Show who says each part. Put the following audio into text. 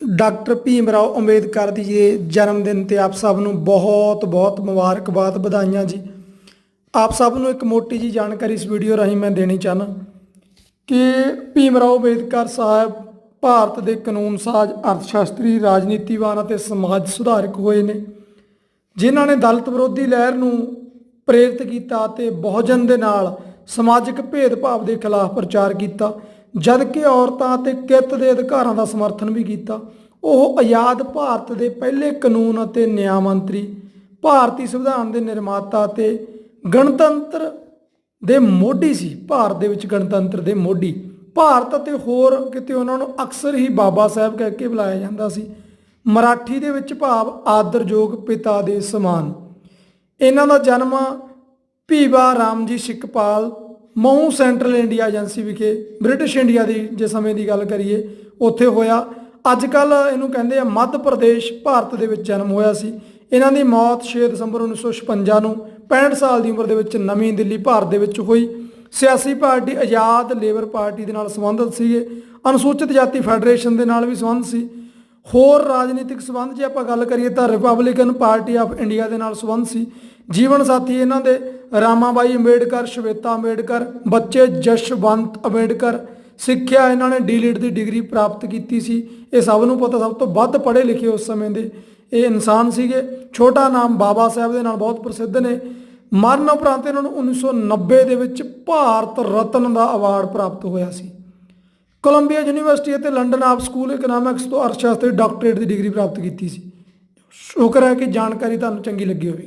Speaker 1: Doctor Bhim Rao Ambedkar ਦੀ ਜੀ ਜਨਮ ਦਿਨ ਤੇ ਆਪ ਸਭ ਨੂੰ ਬਹੁਤ ਬਹੁਤ ਮੁਬਾਰਕਬਾਦ ਵਧਾਈਆਂ ਜੀ। ਆਪ ਸਭ ਨੂੰ ਇੱਕ ਮੋਟੀ ਜੀ ਜਾਣਕਾਰੀ ਇਸ ਵੀਡੀਓ ਰਾਹੀਂ ਮੈਂ ਦੇਣੀ ਚਾਹਨਾ ਕਿ ਭੀਮ ਰਾਓ ਅੰਬੇਦਕਰ ਸਾਹਿਬ ਭਾਰਤ ਦੇ ਕਾਨੂੰਨ ਸਾਜ਼ ਅਰਥਸ਼ਾਸਤਰੀ, ਰਾਜਨੀਤੀਵਾਨ ਅਤੇ ਸਮਾਜ ਸੁਧਾਰਕ ਹੋਏ ਨੇ, ਜਿਨ੍ਹਾਂ ਨੇ ਦਲਿਤ ਵਿਰੋਧੀ ਲਹਿਰ ਨੂੰ ਪ੍ਰੇਰਿਤ ਕੀਤਾ ਅਤੇ ਬਹੁਜਨ ਦੇ ਨਾਲ ਸਮਾਜਿਕ ਭੇਦਭਾਵ ਦੇ ਖਿਲਾਫ ਪ੍ਰਚਾਰ ਕੀਤਾ। ਜਦ ਕਿ ਔਰਤਾਂ ਅਤੇ ਕਿਰਤ ਦੇ ਅਧਿਕਾਰਾਂ ਦਾ ਸਮਰਥਨ ਵੀ ਕੀਤਾ। ਉਹ ਆਜ਼ਾਦ ਭਾਰਤ ਦੇ ਪਹਿਲੇ ਕਾਨੂੰਨ ਅਤੇ ਨਿਆਂ ਮੰਤਰੀ, ਭਾਰਤੀ ਸੰਵਿਧਾਨ ਦੇ ਨਿਰਮਾਤਾ ਅਤੇ ਗਣਤੰਤਰ ਦੇ ਮੋਢੀ ਸੀ। ਭਾਰਤ ਦੇ ਵਿੱਚ ਗਣਤੰਤਰ ਦੇ ਮੋਢੀ। ਭਾਰਤ ਅਤੇ ਹੋਰ ਕਿਤੇ ਉਹਨਾਂ ਨੂੰ ਅਕਸਰ ਹੀ ਬਾਬਾ ਸਾਹਿਬ ਕਹਿ ਕੇ ਬੁਲਾਇਆ ਜਾਂਦਾ ਸੀ। ਮਰਾਠੀ ਦੇ ਵਿੱਚ ਭਾਵ ਆਦਰਯੋਗ ਪਿਤਾ ਦੇ ਸਮਾਨ। ਇਹਨਾਂ ਦਾ ਜਨਮ Bhiva Ramji Sakpal Mhow central India agency ਵਿਖੇ, ਬ੍ਰਿਟਿਸ਼ ਇੰਡੀਆ ਦੀ ਜੇ ਸਮੇਂ ਦੀ ਗੱਲ ਕਰੀਏ, ਉੱਥੇ ਹੋਇਆ। ਅੱਜ ਕੱਲ ਇਹਨੂੰ ਕਹਿੰਦੇ ਆ ਮੱਧ ਪ੍ਰਦੇਸ਼, ਭਾਰਤ ਦੇ ਵਿੱਚ ਜਨਮ ਹੋਇਆ ਸੀ। ਇਹਨਾਂ ਦੀ ਮੌਤ 6 ਦਸੰਬਰ 1956 ਨੂੰ 65 ਸਾਲ ਦੀ ਉਮਰ ਦੇ ਵਿੱਚ ਨਵੀਂ ਦਿੱਲੀ, ਭਾਰਤ ਦੇ ਵਿੱਚ ਹੋਈ। ਸਿਆਸੀ ਪਾਰਟੀ ਆਜ਼ਾਦ ਲੇਬਰ ਪਾਰਟੀ ਦੇ ਨਾਲ ਸੰਬੰਧਿਤ ਸੀਗੇ। ਅਨੁਸੂਚਿਤ ਜਾਤੀ ਫੈਡਰੇਸ਼ਨ ਦੇ ਨਾਲ ਵੀ ਸੰਬੰਧ ਸੀ। ਹੋਰ ਰਾਜਨੀਤਿਕ ਸੰਬੰਧ ਜੇ ਆਪਾਂ ਗੱਲ ਕਰੀਏ ਤਾਂ ਰਿਪਬਲਿਕਨ ਪਾਰਟੀ ਆਫ ਇੰਡੀਆ ਦੇ ਨਾਲ ਸੰਬੰਧ ਸੀ। ਜੀਵਨ ਸਾਥੀ ਇਹਨਾਂ ਦੇ ਰਾਮਾਬਾਈ ਅੰਬੇਡਕਰ, ਸ਼ਵੇਤਾ ਅੰਬੇਡਕਰ, ਬੱਚੇ ਜਸ਼ਵੰਤ ਅੰਬੇਡਕਰ ਸਿੱਖਿਆ ਇਹਨਾਂ ਨੇ ਡੀਲਿਟ ਦੀ ਡਿਗਰੀ ਪ੍ਰਾਪਤ ਕੀਤੀ ਸੀ। ਇਹ ਸਭ ਨੂੰ ਪਤਾ ਸਭ ਤੋਂ ਵੱਧ ਪੜ੍ਹੇ ਲਿਖੇ ਉਸ ਸਮੇਂ ਦੇ ਇਹ ਇਨਸਾਨ ਸੀਗੇ। ਛੋਟਾ ਨਾਮ ਬਾਬਾ ਸਾਹਿਬ ਦੇ ਨਾਲ ਬਹੁਤ ਪ੍ਰਸਿੱਧ ਨੇ। ਮਰਨ ਉਪਰੰਤ ਇਹਨਾਂ ਨੂੰ 1990 ਦੇ ਵਿੱਚ ਭਾਰਤ ਰਤਨ ਦਾ ਅਵਾਰਡ ਪ੍ਰਾਪਤ ਹੋਇਆ ਸੀ। ਕੋਲੰਬੀਆ ਯੂਨੀਵਰਸਿਟੀ ਅਤੇ ਲੰਡਨ ਆਪ ਸਕੂਲ ਇਕਨੋਮਿਕਸ ਤੋਂ ਅਰਥਸ਼ਾਸਤਰ ਡਾਕਟਰੇਟ ਦੀ ਡਿਗਰੀ ਪ੍ਰਾਪਤ ਕੀਤੀ ਸੀ। ਸ਼ੁਕਰ ਹੈ ਕਿ ਜਾਣਕਾਰੀ ਤੁਹਾਨੂੰ ਚੰਗੀ ਲੱਗੀ ਹੋਵੇ